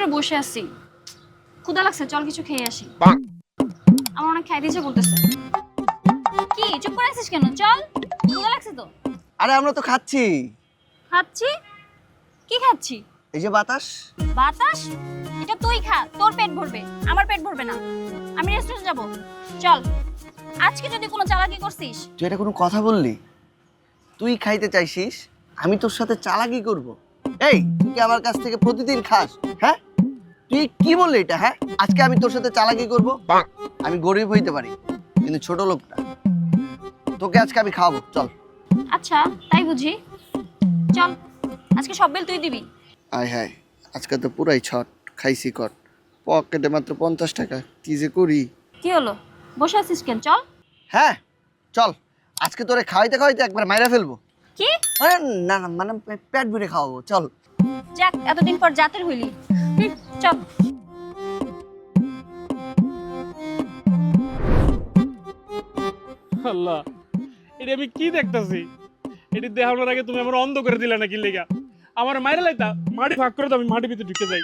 ধরে বসে আছি। ক্ষুধা লাগছে চল কিছু খেয়ে আসি। আমার অনেক খাইতে ইচ্ছে করতেছে। কি চুপ করে আছিস কেন? চল ক্ষুধা লাগছে তো। আরে আমরা তো খাচ্ছি। খাচ্ছি? কি খাচ্ছি? এই যে বাতাস। বাতাস? এটা তুই খা তোর পেট ভরবে আমার পেট ভরবে না। আমি রেস্টুরেন্ট যাব। চল আজকে যদি কোনো চালাকি করছিস। তুই এটা কোনো কথা বললি? তুই খাইতে চাইছিস আমি তোর সাথে চালাকি করব। এই তুই আমার কাছ থেকে প্রতিদিন খাস? হ্যাঁ? তুই কি বললি এটা হ্যাঁ? আজকে আমি তোর সাথে চালাকি করব। আমি গরিব হইতে পারি কিন্তু ছোট লোকটা তোকে আজকে আমি খাওয়াবো চল। আচ্ছা তাই বুঝি। চল আজকে সব বিল তুই দিবি। আয় হায় আজকে তো পুরাই ছট খাইছি কট। পকেটে মাত্র পঞ্চাশ টাকা কি যে করি? কি হলো? বসে আছিস কেন? চল। হ্যাঁ চল। আজকে তোরে খাওয়াইতে খাওয়াইতে একবার মাইরা ফেলব। কি? আরে না না মানে পেট ভরে খাওয়াবো চল। যাক এতদিন পর জাতের হইলি। চল। আল্লাহ এটা আমি কি দেখতাছি? এটি দেখানোর আগে তুমি আমার অন্ধ করে দিলে নাকি লেগা? আমার মায়ের লাইতা মাটি ফাঁক করে তো আমি মাটি ভিতরে ঢুকে যাই।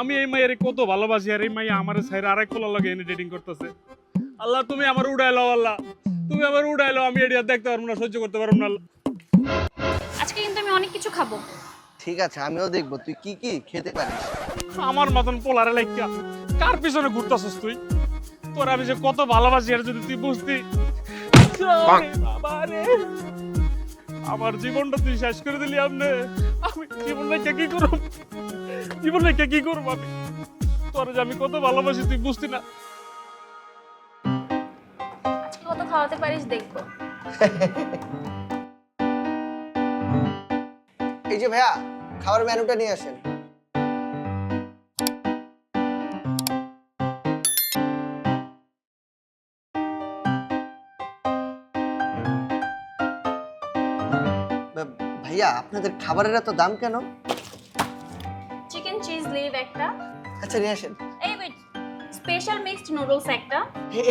আমি এই মায়ের কত ভালোবাসি আর এই মাইয়া আমার সাইরে আরেক পোলা লাগে এনে ডেটিং করতেছে। আল্লাহ তুমি আমার উড়াইলো আল্লাহ। তুমি আমার উড়াইলো আমি এটি আর দেখতে পারব না সহ্য করতে পারব না আজকে কিন্তু আমি অনেক কিছু খাব। ঠিক আছে আমিও দেখব। তুই কি কি খেতে পারিস? আমার মতন পোলারে লাইকা কার পিছনে ঘুরতাছিস তুই? তোর আমি যে কত ভালোবাসি আর যদি তুই বুঝতি। আমার জীবনটা তুই শেষ করে দিলি আপনি আমি জীবন রেখে কি করব? জীবন রেখে কি করব আমি? তোর যে আমি কত ভালোবাসি তুই বুঝতি না। কত খাওয়াতে পারিস দেখব। এই যে ভাইয়া খাবার মেনুটা নিয়ে আসেন। ভাইয়া আপনাদের খাবারের এত দাম কেন? চিকেন চিজ লিভ একটা। আচ্ছা নিয়ে আসেন। এই ওয়েট স্পেশাল মিক্সড নুডলস একটা।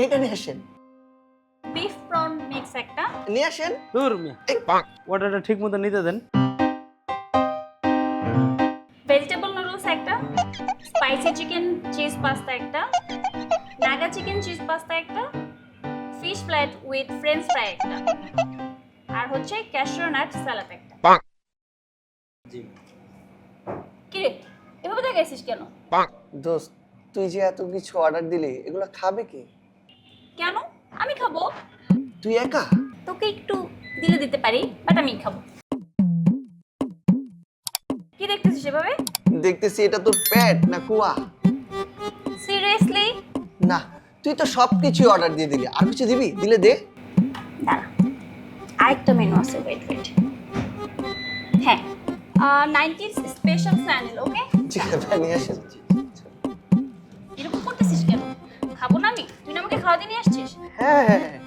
এটা নিয়ে আসেন। বিফ প্রন মিক্স একটা। নিয়ে আসেন। দূর মিয়া। অর্ডারটা ঠিক মতো নিতে দেন। ভেজিটেবল নুডলস একটা। স্পাইসি চিকেন চিজ পাস্তা একটা। নাগা চিকেন চিজ পাস্তা একটা। Fish flat with french fry একটা। হচ্ছে ক্যাশিউ নাট সালাদ একটা। জি। কি রে এভাবে দেখাইছিস কেন? দোস্ত তুই যে এত কিছু অর্ডার দিলি এগুলো খাবে কি? কেন? আমি খাব। তুই একা? তোকে একটু দিলে দিতে পারি বাট আমি খাব। কি দেখতেছিস এভাবে? দেখতেছি এটা তোর পেট না কুয়া? সিরিয়াসলি না তুই তো সব কিছু অর্ডার দিয়ে দিলি। আর কিছু দিবি? দিলে দে। আরেকটা মেনু আছে ওয়েট ওয়েট হ্যাঁ নাইনটির স্পেশাল স্যান্ডেল ওকে এরকম করতেছিস কেন? খাব না আমি? তুই না আমাকে খাওয়া দিয়ে নিয়ে আসছিস? হ্যাঁ হ্যাঁ, হ্যাঁ।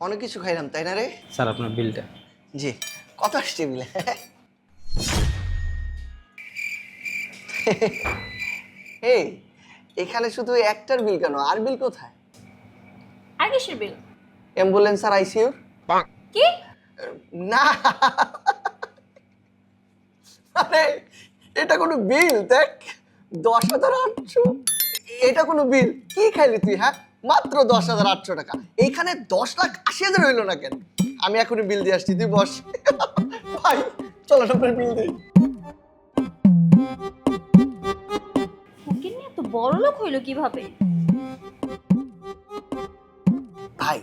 অনেক কিছু খাইলাম তাই না রে? স্যার আপনার বিলটা। জি কত আসছে মিলে এই এখানে শুধু একটার বিল কেন? আর বিল কোথায়? আর কিসের বিল? অ্যাম্বুলেন্স আর আইসিইউর কি? না। আরে এটা কোনো বিল? দেখ দশ হাজার আটশো। এটা কোনো বিল? কি খাইলি তুই হ্যাঁ? মাত্র দশ হাজার আটশো টাকা। এইখানে দশ লাখ আশি হাজার হইল না কেন? আমি এখনই বিল দিয়ে আসছি তুই বস। ভাই চলো আপনার বিল দিই। বড় লোক হইল কীভাবে? ভাই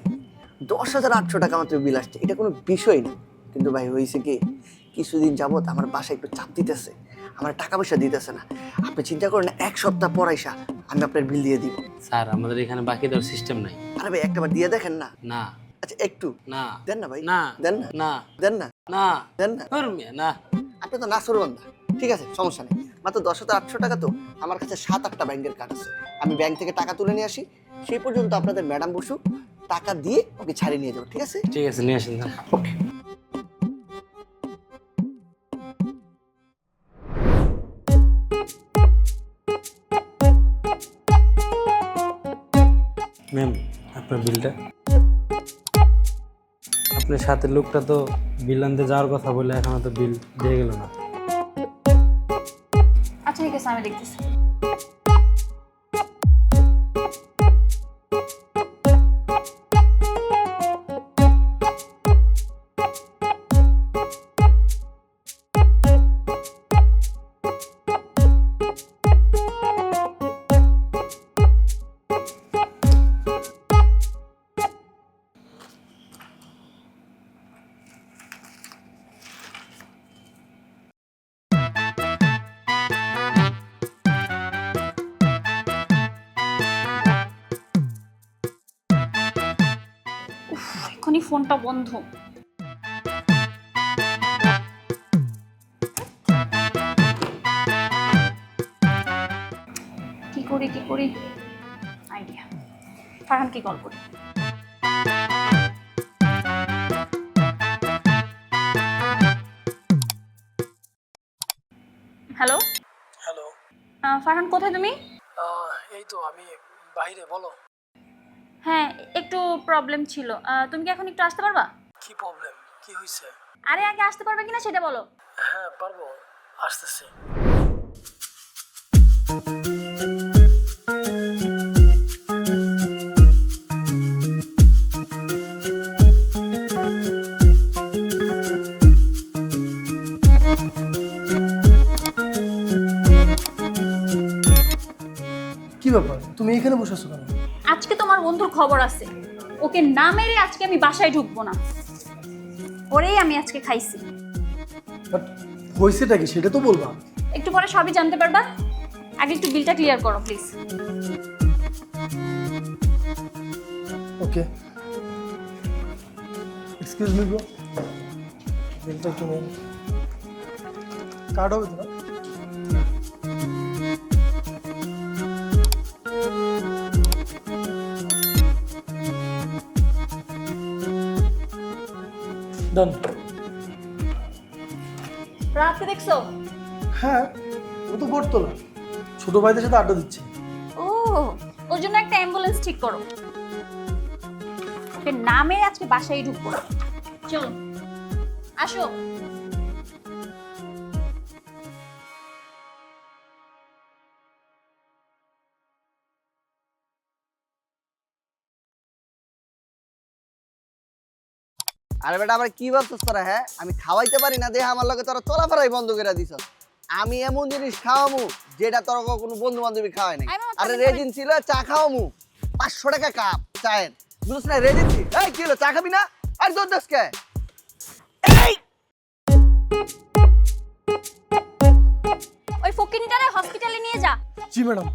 দশ হাজার আটশো টাকা মাত্র বিল আসছে। এটা কোনো বিষয় না। কিন্তু ভাই হয়েছে কি কিছুদিন যাবত আমার বাসায় একটু চাপ দিতেছে। আমার টাকা পয়সা দিতেছে না। আপনি চিন্তা করেন না এক সপ্তাহ পর আইসা আমি আপনার বিল দিয়ে দিব। স্যার আমাদের এখানে বাকি দেওয়ার সিস্টেম নাই। আরে ভাই একটাবার দিয়ে দেখেন না। না। আচ্ছা একটু। না। দেন না ভাই। না। দেন না। না। দেন না। না। দেন না। না। আপনি তো নাসর বান্ধা ঠিক আছে সমস্যা নেই। মাত্র দশ হাজার আটশো টাকা তো আমার কাছে সাত আটটা ব্যাংকের কার্ড আছে। আমি ব্যাংক থেকে টাকা তুলে নিয়ে আসি। সেই পর্যন্ত আপনাদের ম্যাডাম বসু টাকা দিয়ে ওকে ছাড়িয়ে নিয়ে যাব ঠিক আছে? ঠিক আছে নিয়ে আসেন ওকে। ম্যাম আপনার বিলটা আপনার সাথে লোকটা তো বিল আনতে যাওয়ার কথা বলে এখনও তো বিল দিয়ে গেল না। আচ্ছা ঠিক ফোনটা বন্ধ। কি করি কি করি? আইডিয়া ফারহান কি কল করি? হ্যালো হ্যালো ফারহান কোথায় তুমি? এই তো আমি বাইরে বলো। হ্যাঁ একটু প্রবলেম ছিল। আহ, তুমি কি এখন একটু আসতে পারবা? কি প্রবলেম কি হয়েছে আরে আগে আসতে পারবে কিনা সেটা বলো। হ্যাঁ পারব। আসতেছি। কি ব্যাপার? তুমি এখানে বসে আছো কেন? বন্ধুর খবর আছে। ওকে না মেরে আজকে আমি বাসায় ঢুকবো না। ওরেই আমি আজকে খাইছি। বাট হয়েছেটা কি? সেটা তো বলবা। একটু পরে সবই জানতে পারবা। আগে একটু বিলটা ক্লিয়ার করো please okay. Excuse me bro বিলটা একটু নিন কার্ড হবে তো না? ডান রাতকে দেখছ? হ্যাঁ ও তো বটতলা। ছোট ভাইদের সাথে আড্ডা দিচ্ছে। ও ওর জন্য একটা অ্যাম্বুলেন্স ঠিক করো। ওকে নামে আজকে বাসায় ঢুকবো। চলো আসো। আরে বেটা আবার কি ভাবছিস তোরা হ্যাঁ? আমি খাওয়াইতে পারি না দেহা আমার লগে তোরা চলাফেরাই বন্ধ করে দিছ। আমি এমন জিনিস খাওয়ামু যেটা তোর কোনো বন্ধু বান্ধবী খাওয়াই নাই। আরে রেজিন ছিল চা খাওয়ামু। পাঁচশো টাকা কাপ চায়ের। বুঝছ না রেজিন ছিল। এই কি হলো চা খাবি না? আর তোর দোষ কে? এই! ওই ফকিনিটারে হসপিটালে নিয়ে যা। জি ম্যাডাম।